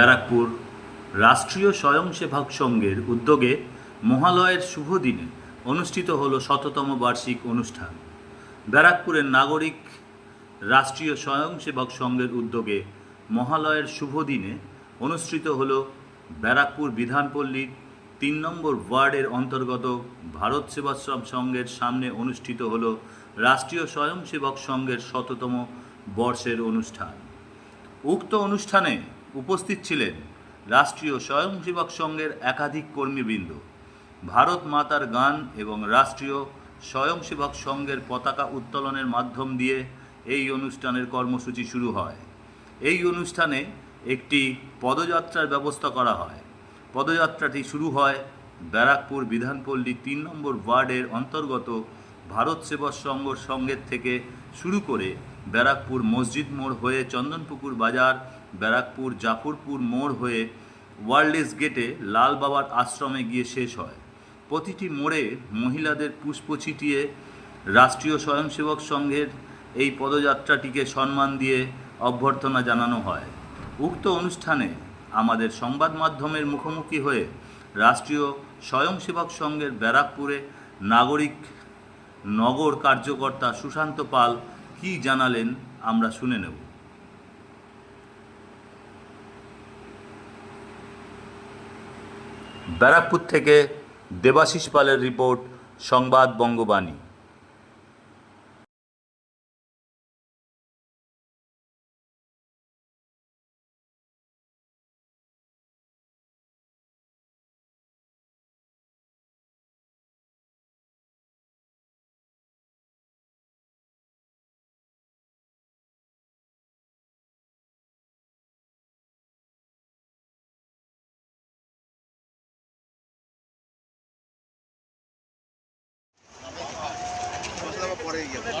ব্যারাকপুর রাষ্ট্রীয় স্বয়ংসেবক সংঘের উদ্যোগে মহালয়ের শুভ দিনে অনুষ্ঠিত হল শততম বার্ষিক অনুষ্ঠান। ব্যারাকপুরের নাগরিক রাষ্ট্রীয় স্বয়ংসেবক সংঘের উদ্যোগে মহালয়ের শুভ দিনে অনুষ্ঠিত হল ব্যারাকপুর বিধানপল্লীর তিন নম্বর ওয়ার্ডের অন্তর্গত ভারত সেবাশ্রম সংঘের সামনে অনুষ্ঠিত হল রাষ্ট্রীয় স্বয়ংসেবক সংঘের শততম বর্ষের অনুষ্ঠান। উক্ত অনুষ্ঠানে উপস্থিত ছিলেন রাষ্ট্রীয় স্বয়ংসেবক সংঘের একাধিক কর্মীবৃন্দ। ভারত মাতার গান এবং রাষ্ট্রীয় স্বয়ংসেবক সংঘের পতাকা উত্তোলনের মাধ্যম দিয়ে এই অনুষ্ঠানের কর্মসূচি শুরু হয়। এই অনুষ্ঠানে একটি পদযাত্রার ব্যবস্থা করা হয়। পদযাত্রাটি শুরু হয় ব্যারাকপুর বিধানপল্লী তিন নম্বর ওয়ার্ডের অন্তর্গত ভারত সেবা সংঘ সংঘের থেকে শুরু করে ব্যারাকপুর মসজিদ মোড় হয়ে চন্দনপুকুর বাজার, ব্যারাকপুর জাফরপুর মোড় হয়ে ওয়ার্ল্ডেস গেটে লাল বাবার আশ্রমে গিয়ে শেষ হয়। প্রতিটি মোড়ে মহিলাদের পুষ্প ছিটিয়ে রাষ্ট্রীয় স্বয়ংসেবক সংঘের এই পদযাত্রাটিকে সম্মান দিয়ে অভ্যর্থনা জানানো হয়। উক্ত অনুষ্ঠানে আমাদের সংবাদ মাধ্যমের মুখোমুখি হয়ে রাষ্ট্রীয় স্বয়ংসেবক সংঘের ব্যারাকপুরে নাগরিক নগর কার্যকর্তা সুশান্ত পাল কী জানালেন আমরা শুনে নেব। ব্যারাকপুর থেকে দেবাশিস পালের রিপোর্ট সংবাদ বঙ্গবাণী।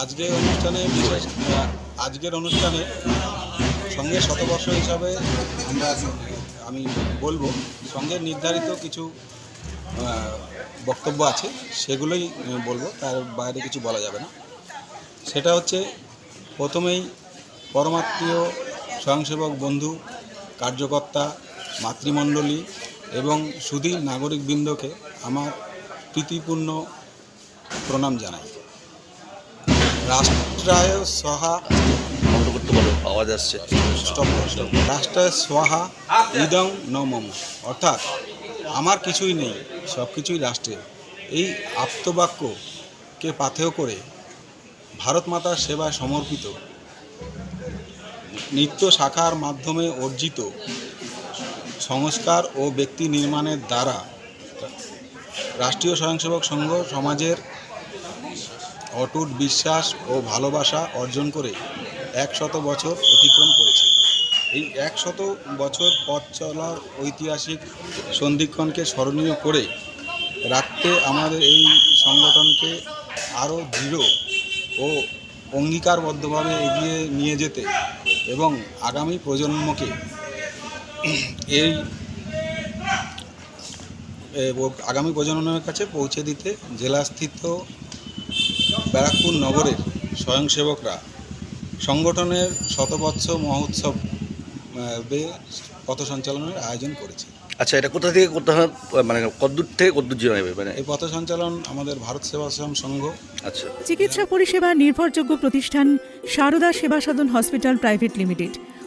সম্পর্কে আজকে অনুষ্ঠানে বিশেষ আজকের অনুষ্ঠানে সঙ্গে শতবর্ষ হিসাবে আমরা, আমি বলব, সঙ্গে নির্ধারিত কিছু বক্তব্য আছে, সেগুলোই বলব, তার বাইরে কিছু বলা যাবে না। সেটা হচ্ছে, প্রথমেই পরমাত্মীয় স্বয়ংসেবক বন্ধু, কার্যকর্তা, মাতৃমণ্ডলী এবং সুধী নাগরিকবৃন্দকে আমার প্রীতিপূর্ণ প্রণাম জানাই। রাষ্ট্রায় সহা বন্ধ করতে আওয়াজ আসছে। রাষ্ট্রায় সহা ইদং ন মম অর্থাৎ আমার কিছুই নেই সব কিছুই রাষ্ট্রের এই আপ্তবাক্যকে পাথেয় করে ভারত মাতার সেবায় সমর্পিত নিত্য শাখার মাধ্যমে অর্জিত সংস্কার ও ব্যক্তি নির্মাণের দ্বারা রাষ্ট্রীয় স্বয়ংসেবক সংঘ সমাজের অটুট বিশ্বাস ও ভালোবাসা অর্জন করে একশত বছর অতিক্রম করেছে। এই একশত বছর পথ চলার ঐতিহাসিক সন্ধিক্ষণকে স্মরণীয় করে রাখতে আমাদের এই সংগঠনকে আরও দৃঢ় ও অঙ্গীকারবদ্ধভাবে এগিয়ে নিয়ে যেতে এবং আগামী প্রজন্মকে এই আগামী প্রজন্মের কাছে পৌঁছে দিতে জেলাস্থিত ব্যারাকপুর নগরের স্বয়ংসেবকরা সংগঠনের শতবৎস মহোৎসব পথ সঞ্চালনের আয়োজন করেছে। আচ্ছা এটা কোথা থেকে কোথাও মানে কদ্দূর থেকে কদ্দূর যাবে মানে এই পথ সঞ্চালন আমাদের ভারত সেবাশ্রম সংঘ। আচ্ছা। চিকিৎসা পরিষেবা নির্ভরযোগ্য প্রতিষ্ঠান Sarada Seva Sadan hospital private limited.